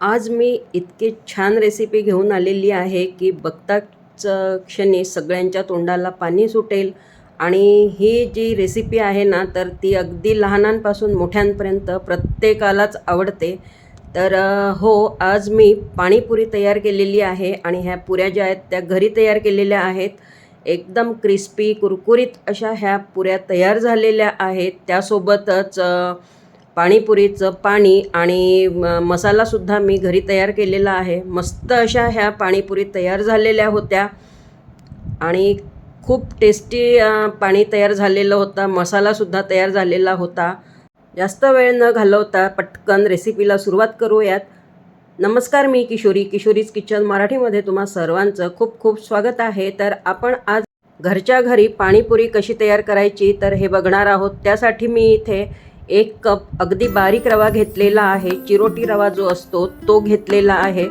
आज मी इतकी छान रेसिपी घेऊन आलेली आहे की बघताच क्षणी सगळ्यांच्या तोंडाला पाणी सुटेल. आणि ही जी रेसिपी आहे ना तर ती अगदी लहानांपासून मोठ्यांपर्यंत प्रत्येकालाच आवडते. तर हो आज मी पाणीपुरी तयार केलेली आहे आणि ह्या पुऱ्या ज्या आहेत त्या घरी तयार केलेल्या आहेत. एकदम क्रिस्पी कुरकुरीत अशा ह्या पुऱ्या तयार झालेल्या आहेत. त्यासोबतच पाणीपुरीचं पाणी आणि म मसालासुद्धा मी घरी तयार केलेला आहे. मस्त अशा ह्या पाणीपुरी तयार झालेल्या होत्या. आणि खूप टेस्टी पाणी तयार झालेलं होतं. मसालासुद्धा तयार झालेला होता. जास्त वेळ न घालवता पटकन रेसिपीला सुरुवात करूयात. नमस्कार मी किशोरी. किशोरीज किचन मराठीमध्ये तुम्हा सर्वांचं खूप खूप स्वागत आहे. तर आपण आज घरच्या घरी पाणीपुरी कशी तयार करायची तर हे बघणार आहोत. त्यासाठी मी इथे एक कप अगदी बारीक रवा घेतलेला आहे. चिरोटी रवा जो असतो तो घेतलेला आहे.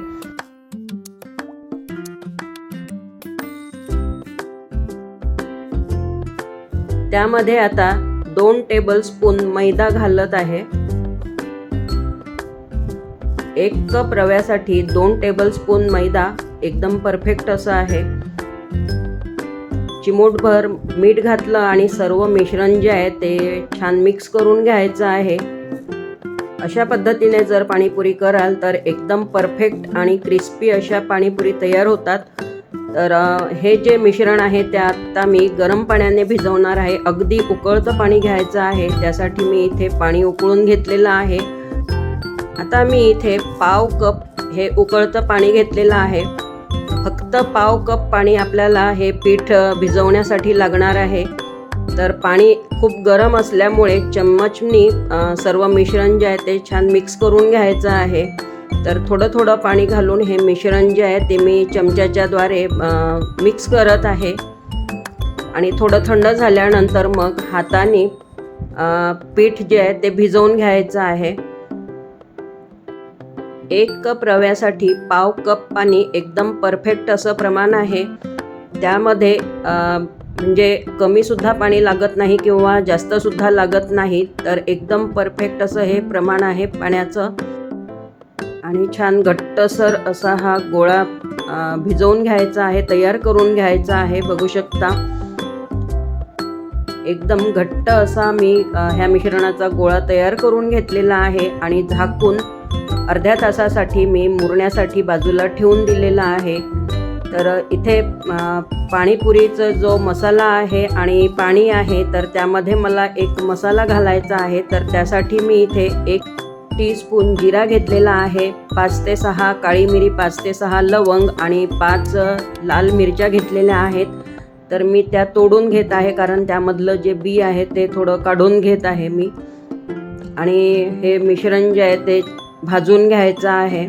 त्यामध्ये आता दोन टेबल स्पून मैदा घालत आहे. एक कप रव्यासाठी दोन टेबल स्पून मैदा एकदम परफेक्ट असं आहे. चिमूटभर मीठ घातलं आणि सर्व मिश्रण जे आहे ते छान मिक्स करून घ्यायचं आहे. अशा पद्धतीने जर पाणीपुरी कराल तर एकदम परफेक्ट आणि क्रिस्पी अशा पाणीपुरी तयार होतात. तर हे जे मिश्रण आहे ते आत्ता मी गरम पाण्याने भिजवणार आहे. अगदी उकळतं पाणी घ्यायचं आहे. त्यासाठी मी इथे पाणी उकळून घेतलेलं आहे. आता मी इथे पाव कप हे उकळतं पाणी घेतलेलं आहे. फक्त पाव कप पाणी आपल्याला हे पीठ भिजवण्यासाठी लागणार आहे. तर पाणी खूप गरम असल्यामुळे चम्मचनी सर्व मिश्रण जे आहे ते छान मिक्स करून घ्यायचं आहे. तर थोडं थोडं पाणी घालून हे मिश्रण जे आहे ते मी चमच्याच्याद्वारे मिक्स करत आहे. आणि थोडं थंड झाल्यानंतर मग हाताने पीठ जे आहे ते भिजवून घ्यायचं आहे. एक कप रव्यासाठी पाव कप पाणी एकदम परफेक्ट असं प्रमाण आहे. त्यामध्ये म्हणजे कमीसुद्धा पाणी लागत नाही किंवा जास्तसुद्धा लागत नाही तर एकदम परफेक्ट असं हे प्रमाण आहे पाण्याचं. आणि छान घट्टसर असा हा गोळा भिजवून घ्यायचा आहे तयार करून घ्यायचा आहे बघू शकता. एकदम घट्ट असा मी ह्या मिश्रणाचा गोळा तयार करून घेतलेला आहे आणि झाकून अर्ध्या तासासाठी मी मुरण्यासाठी बाजूला ठेवून दिलेला आहे. तर इथे पाणीपुरीचं जो मसाला आहे आणि पाणी आहे तर त्यामध्ये मला एक मसाला घालायचा आहे. तर त्यासाठी मी इथे एक टीस्पून जिरा घेतलेला आहे पाच ते सहा काळी मिरी पाच ते सहा लवंग आणि पाच लाल मिरच्या घेतलेल्या आहेत. तर मी त्या तोडून घेत आहे कारण त्यामधलं जे बी आहे ते थोडं काढून घेत आहे मी. आणि हे मिश्रण जे आहे ते भाजून घ्यायचा आहे.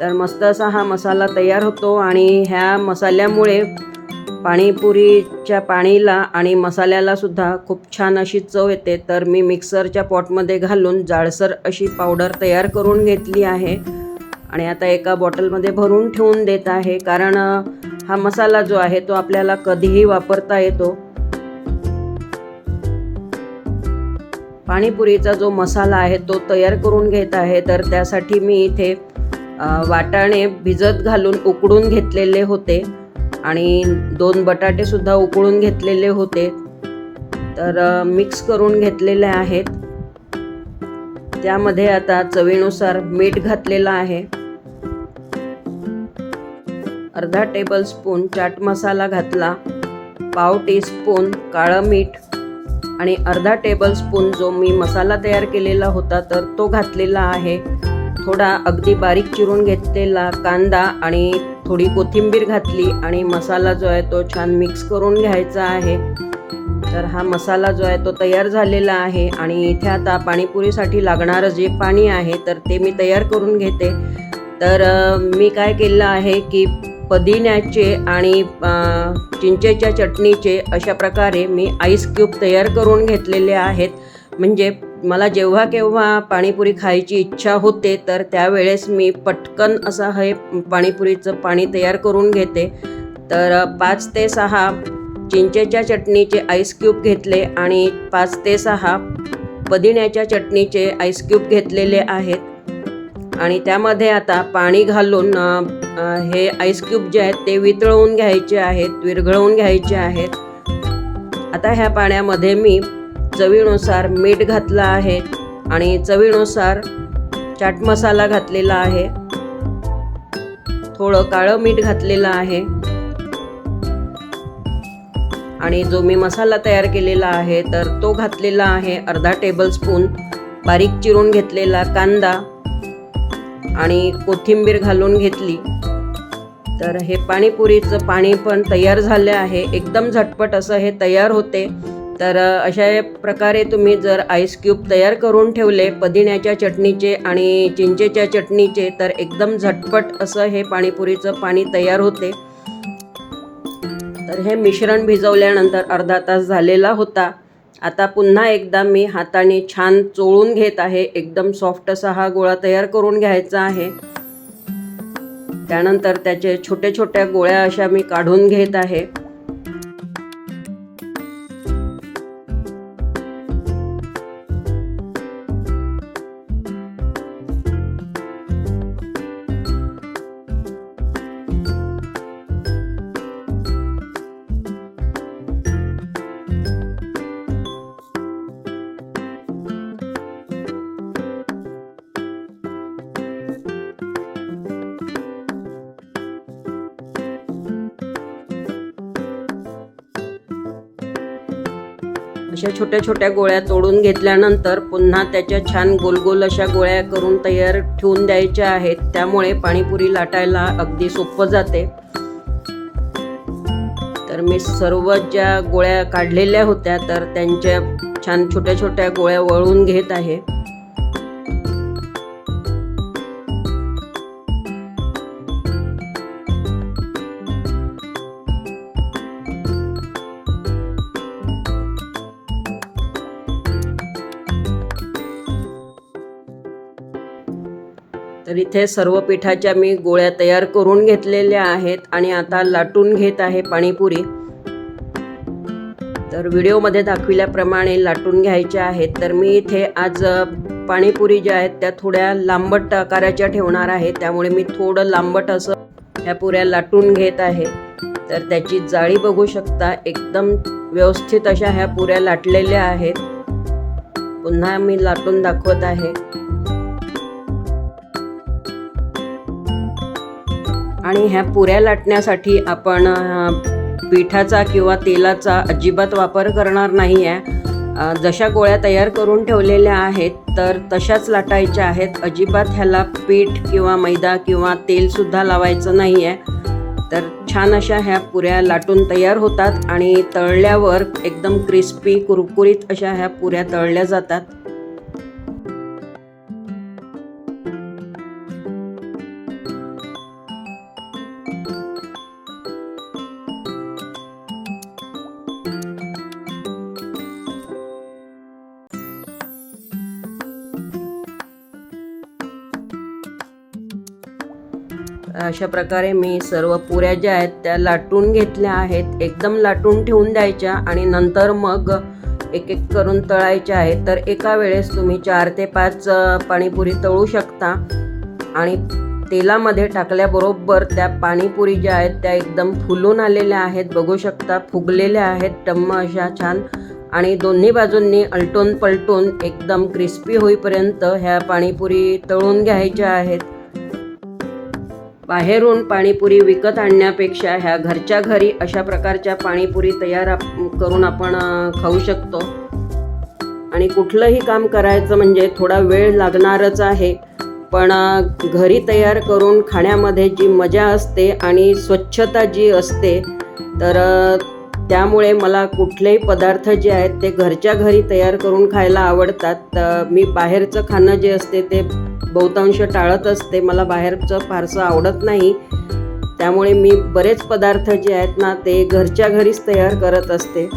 तर मस्त असा हा मसाला तयार होतो आणि ह्या मसाल्यामुळे पाणीपुरीच्या पाणीला आणि मसाल्यालासुद्धा खूप छान अशी चव येते. तर मी मिक्सरच्या पॉटमध्ये घालून जाडसर अशी पावडर तयार करून घेतली आहे. आणि आता एका बॉटलमध्ये भरून ठेवून देत आहे. कारण हा मसाला जो आहे तो आपल्याला कधीही वापरता येतो. पाणीपुरीचा जो मसाला आहे तो तयार करून घेत आहे. तर त्यासाठी मी इथे वाटाणे भिजत घालून उकडून घेतलेले होते. आणि दोन बटाटेसुद्धा उकळून घेतलेले होते. तर मिक्स करून घेतलेले आहेत. त्यामध्ये आता चवीनुसार मीठ घातलेलं आहे. अर्धा टेबल स्पून चाट मसाला घातला. पाव टीस्पून काळं मीठ. आणि अर्धा टेबल स्पून जो मी मसाला तयार केलेला होता तर तो घातलेला आहे. थोडा अगदी बारीक चिरून घेतलेला कांदा आणि थोडी कोथिंबीर घातली आणि मसाला जो आहे तो छान मिक्स करून घ्यायचा आहे. तर हा मसाला जो आहे तो तयार झालेला आहे आणि इथे आता पाणीपुरीसाठी लागणारं जे पाणी आहे तर ते मी तयार करून घेते. तर मी काय केलं आहे की पुदिन्याचे आणि चिंचेच्या चटणीचे अशा प्रकारे मी आईस क्यूब तयार करून घेतलेले आहेत. म्हणजे मला जेव्हा केव्हा पाणीपुरी खायची इच्छा होते तर त्यावेळेस मी पटकन असं हे पाणीपुरीचं पाणी तयार करून घेते. तर पाच ते सहा चिंचेच्या चटणीचे आईस क्यूब घेतले आणि पाच ते सहा पुदिन्याच्या चटणीचे आईस क्यूब घेतलेले आहेत. आणि त्यामध्ये आता पाणी घालून हे आईस क्यूब जे आहेत ते वितळवून घ्यायचे आहेत विरघळवून घ्यायचे आहेत. आता ह्या पाण्यामध्ये मी चवीनुसार मीठ घातलं आहे आणि चवीनुसार चाट मसाला घातलेला आहे. थोडं काळं मीठ घातलेलं आहे. आणि जो मी मसाला तयार केलेला आहे तर तो घातलेला आहे अर्धा टेबलस्पून बारीक चिरून घेतलेला कांदा. आणि कोथिंबीर घालून घेतली. तर हे पाणीपुरीचं पाणी पण तयार झाले आहे. एकदम झटपट असं हे तयार होते. तर अशा प्रकारे तुम्ही जर आईस क्यूब तयार करून ठेवले पुदिन्याच्या चटणीचे आणि चिंचेच्या चटणीचे तर एकदम झटपट असं हे पाणीपुरीचं पाणी तयार होते. तर हे मिश्रण भिजवल्यानंतर अर्धा तास झालेला होता. आता पुन्हा एकदा मी हाताने छान चोळून घेत आहे. एकदम सॉफ्ट असा हा गोळा तयार करून घ्यायचा आहे. त्यानंतर त्याचे छोट्या छोट्या गोळ्या अशा मी काढून घेत आहे. अशा छोट्या छोट्या गोळ्या तोडून घेतल्यानंतर पुन्हा त्याच्या छान गोल गोल अशा गोळ्या करून तयार ठेवून द्यायच्या आहेत. त्यामुळे पाणीपुरी लाटायला अगदी सोपं जाते. तर मी सर्व ज्या गोळ्या काढलेल्या होत्या तर त्यांच्या छान छोट्या छोट्या गोळ्या वळून घेत आहे. तर इथे सर्व पिठाच्या मी गोळ्या तयार करून घेतलेल्या आहेत आणि आता लाटून घेत आहे पाणीपुरी. तर व्हिडिओमध्ये दाखविल्याप्रमाणे लाटून घ्यायच्या आहेत. तर मी इथे आज पाणीपुरी ज्या आहेत त्या थोड्या लांबट आकाराच्या ठेवणार आहे. त्यामुळे मी थोडं लांबट असं ह्या पुऱ्या लाटून घेत आहे. तर त्याची जाळी बघू शकता. एकदम व्यवस्थित अशा ह्या पुऱ्या लाटलेल्या आहेत. पुन्हा मी लाटून दाखवत आहे. आणि ह्या पुऱ्या लाटण्यासाठी आपण पिठाचा किंवा तेलाचा अजिबात वापर करणार नाही आहे जशा गोळ्या तयार करून ठेवलेल्या आहेत तर तशाच लाटायच्या आहेत. अजिबात ह्याला पीठ किंवा मैदा किंवा तेलसुद्धा लावायचं नाही आहे तर छान अशा ह्या पुऱ्या लाटून तयार होतात आणि तळल्यावर एकदम क्रिस्पी कुरकुरीत अशा ह्या पुऱ्या तळल्या जातात. अशा प्रकारे मी सर्व पुऱ्या ज्या आहेत त्या लाटून घेतल्या आहेत. एकदम लाटून ठेवून द्यायच्या आणि नंतर मग एक एक करून तळायच्या आहेत. तर एका वेळेस तुम्ही चार ते पाच पाणीपुरी तळू शकता. आणि तेलामध्ये टाकल्याबरोबर त्या पाणीपुरी ज्या आहेत त्या एकदम फुलून आलेल्या आहेत. बघू शकता फुगलेल्या आहेत. टम्म अशा छान. आणि दोन्ही बाजूंनी अलटून पलटून एकदम क्रिस्पी होईपर्यंत ह्या पाणीपुरी तळून घ्यायच्या आहेत. बाहेरून पाणीपुरी विकत आणण्यापेक्षा ह्या घरच्या घरी अशा प्रकारच्या पाणीपुरी तयार आप- करून आपण खाऊ शकतो. आणि कुठलंही काम करायचं म्हणजे थोडा वेळ लागणारच आहे. पण घरी तयार करून खाण्यामध्ये जी मजा असते आणि स्वच्छता जी असते तर त्यामुळे मला कुठलेही पदार्थ जे आहेत ते घरच्या घरी तयार करून खायला आवडतात. तर मी बाहेरचं खाणं जे असते ते बहुतांश टाळत असते. मला बाहेरचं फारसं आवडत नाही. त्यामुळे मी बरेच पदार्थ जे आहेत ना ते घरच्या घरीच तयार करत असते.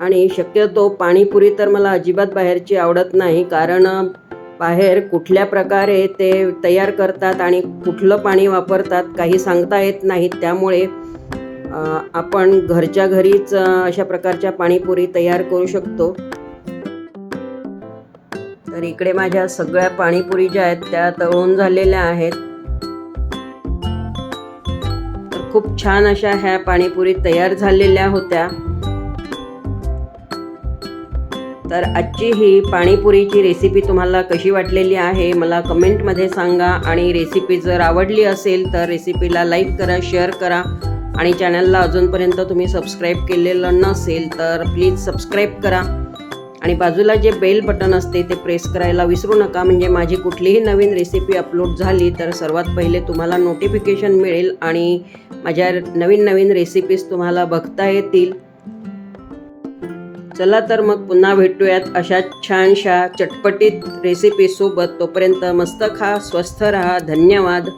आणि शक्यतो पाणीपुरी तर मला अजिबात बाहेरची आवडत नाही. कारण बाहेर कुठल्या प्रकारे ते तयार करतात आणि कुठलं पाणी वापरतात काही सांगता येत नाही. त्यामुळे आपण घरच्या घरीच अशा प्रकारच्या पाणीपुरी तयार करू शकतो. तर इकडे माझ्या सगळ्या पाणीपुरी ज्या आहेत त्या तळून झालेल्या आहेत. तर खूप छान अशा ह्या पाणीपुरी तयार झालेल्या होत्या. तर आजची ही पाणीपुरीची रेसिपी तुम्हाला कशी वाटलेली आहे मला कमेंटमध्ये सांगा. आणि रेसिपी जर आवडली असेल तर रेसिपीला लाईक करा शेअर करा. आणि चॅनलला अजूनपर्यंत तुम्ही सबस्क्राईब केलेलं नसेल तर प्लीज सबस्क्राईब करा. आणि बाजूला जे बेल बटन असते ते प्रेस करायला विसरू नका. म्हणजे माझी कुठलीही नवीन रेसिपी अपलोड झाली तर सर्वात पहिले तुम्हाला नोटिफिकेशन मिळेल आणि माझ्या नवीन नवीन रेसिपीज तुम्हाला बघता येतील. चला तर मग पुन्हा भेटूयात अशा छानशा चटपटीत रेसिपीसोबत तोपर्यंत मस्त खा स्वस्थ राहा. धन्यवाद.